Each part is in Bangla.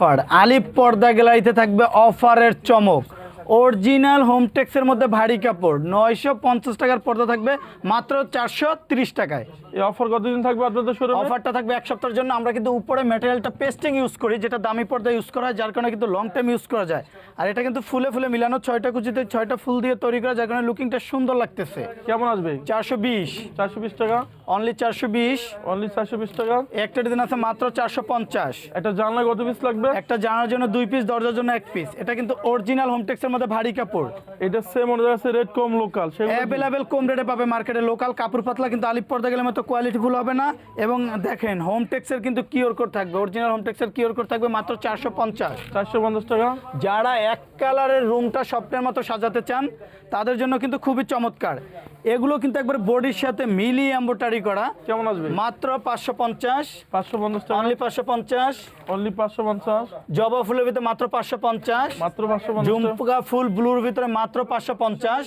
অফার। আলিফ পর্দা গ্যালারিতে থাকবে অফারের চমক। অরিজিনাল হোমটেক্সের মধ্যে ভারী কাপড়। নয়শো পঞ্চাশ টাকার পর্দা থাকবে মাত্র চারশো তিরিশ টাকায়। এই অফার কতদিন থাকবে আপনাদের শোরুমে অফারটা থাকবে এক সপ্তাহের জন্য। আমরা কিন্তু উপরে ম্যাটেরিয়ালটা পেস্টিং ইউজ করি যেটা দামি পর্দা ইউজ করা হয় যার কারণে কিন্তু লং টাইম ইউজ করা যায়। আর এটা কিন্তু ফুলে ফুলে মিলানো ছয়টা কুচিতে ছয়টা ফুল দিয়ে তৈরি করা যার কারণে লুকিংটা সুন্দর লাগতেছে। কেমন আসবে? চারশো বিশ। চারশো বিশ টাকা? অনলি চারশো বিশ। অনলি চারশো বিশ টাকা? একটা ডিজাইন আছে মাত্র চারশো পঞ্চাশ। একটা জানলা কত পিস লাগবে? একটা জানার জন্য দুই পিস দরজার জন্য এক পিস এটা কিন্তু অরিজিনাল হোমটেক্সের মধ্যে ভারী কাপড়। এটা সেম অনুযায়ী আছে রেট কম লোকাল অ্যাভেলেবেল কম রেটে পাবে মার্কেটে লোকাল কাপড় পাতলা কিন্তু আলিপ পর্দা গেলে মতো কোয়ালিটিফুল হবে না। এবং দেখেন হোম টেক্সের কিন্তু কিওর কোড থাকবে। অরিজিনাল হোম টেক্সের কিওর কোড থাকবে মাত্র চারশো পঞ্চাশ। চারশো পঞ্চাশ টাকা? যারা এক কালারের রুমটা স্বপ্নের মতো সাজাতে চান তাদের জন্য কিন্তু খুবই চমৎকার। এগুলো কিন্তু একবার বডির সাথে মিলিয়ে এম্বোটারি করা। কেমন আসবে? মাত্র পাঁচশো পঞ্চাশ। পাঁচশো পঞ্চাশ অনলি পাঁচশো পঞ্চাশ। অনলি পাঁচশো পঞ্চাশ? জবা ফুলের ভিতরে মাত্র পাঁচশো পঞ্চাশ। মাত্র পাঁচশো পঞ্চাশ? ঝুমকা ফুল ব্লুর ভিতরে মাত্র পাঁচশো পঞ্চাশ।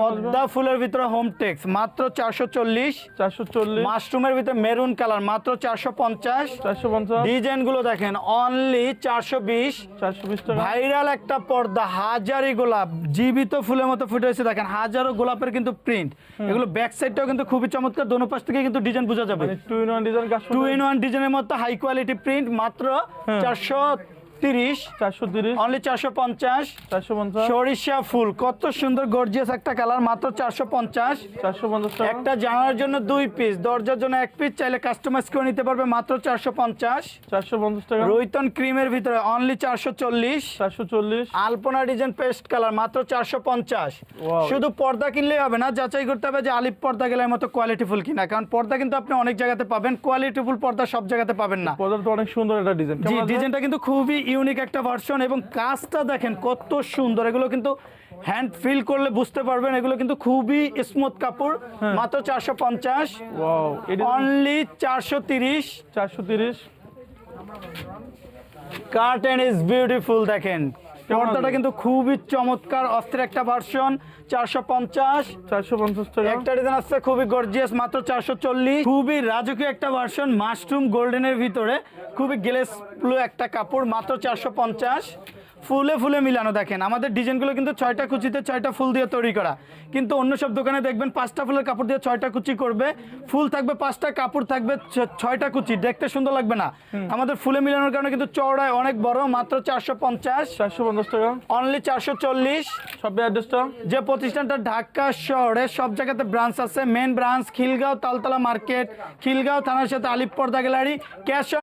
পদ্মা ফুলের ভিতরে হোমটেক্স মাত্র চারশো চল্লিশ। চারশো চল্লিশ? মাশরুমের ভিতরে মেরুন কালার মাত্র চারশো পঞ্চাশ। চারশো পঞ্চাশ? ডিজাইনগুলো দেখেন অনলি চারশো বিশ। চারশো বিশ টাকা? ভাইরাল একটা পর্দা হাজারি গোলাপ। জীবিত ফুলের মতো ফুটে দেখেন হাজারো গোলাপের কিন্তু প্রিন্ট এগুলো ব্যাক সাইডটাও কিন্তু খুবই চমৎকার দোনো পাশ থেকে কিন্তু ডিজাইন বোঝা যাবে। Two in one design two in one ডিজাইনের মতো হাই কোয়ালিটি প্রিন্ট মাত্র হ্যাঁ। চারশো তিরিশ। চারশো তিরিশ। অনলি চারশো পঞ্চাশ। চারশো পঞ্চাশ। সরিষা ফুল কত সুন্দর গর্জিয়াস একটা কালার মাত্র চারশো পঞ্চাশ। চারশো পঞ্চাশ একটা জানার জন্য দুই পিস দরজার জন্য এক পিস চাইলে কাস্টমাইজ করে নিতে পারবে মাত্র চারশো পঞ্চাশ। চারশো পঞ্চাশ টাকা। রৈতন ক্রিমের ভিতরে অনলি চারশো চল্লিশ। চারশো চল্লিশ। আলপনা ডিজাইন পেস্ট কালার মাত্র চারশো পঞ্চাশ। শুধু পর্দা কিনলেই হবে না যাচাই করতে হবে যে আলিপ পর্দা গেলের মতো কোয়ালিটি ফুল কিনা। কারণ পর্দা কিন্তু আপনি অনেক জায়গাতে পাবেন কোয়ালিটি ফুল পর্দা সব জায়গাতে পাবেন না। পদার্থ অনেক সুন্দর একটা ডিজাইন ডিজাইনটা কিন্তু খুবই ইউনিক একটা ভার্সন এবং কাজটা দেখেন কত সুন্দর। এগুলো কিন্তু হ্যান্ড ফিল করলে বুঝতে পারবেন এগুলো কিন্তু খুবই স্মুথ কাপড়। হ্যাঁ। মাত্র চারশো পঞ্চাশ। অনলি চারশো তিরিশ। চারশো তিরিশ। কার্টেন ইজ বিউটিফুল দেখেন। পর্দাটা কিন্তু খুবই চমৎকার অস্ত্রের একটা ভার্সন চারশো পঞ্চাশ। চারশো পঞ্চাশ টাকা। একটা ডিজাইন আসছে খুবই গর্জিয়াস মাত্র চারশো চল্লিশ। খুবই রাজকীয় একটা ভার্সন মাশরুম গোল্ডেনের ভিতরে। খুবই গ্লেস ব্লু একটা কাপড় মাত্র চারশো পঞ্চাশ। ফুলে ফুলে মিলানো দেখেন। আমাদের ডিজাইনগুলো কিন্তু ছয়টা কুচিতে ছয়টা ফুল দিয়ে তৈরি করা। কিন্তু অন্য সব দোকানে দেখবেন পাঁচটা ফুলের কাপড় দিয়ে ছয়টা কুচি করবে। ফুল থাকবে পাঁচটা কাপড় থাকবে ছয়টা কুচি। দেখতে সুন্দর লাগবে না? আমাদের ফুলে মিলানোর কারণে কিন্তু চওড়ায় অনেক বড় মাত্র চারশো পঞ্চাশ। চারশো পঞ্চাশ টাকা। অনলি চারশো চল্লিশ। সব অ্যাড্রেসটা? যে প্রতিষ্ঠানটা ঢাকা শহরে সব জায়গাতে ব্রাঞ্চ আছে। Main branch Khilgaon Taltala market Khilgaon থানার সাথে আলিপ পর্দা গ্যালারি ক্যাশ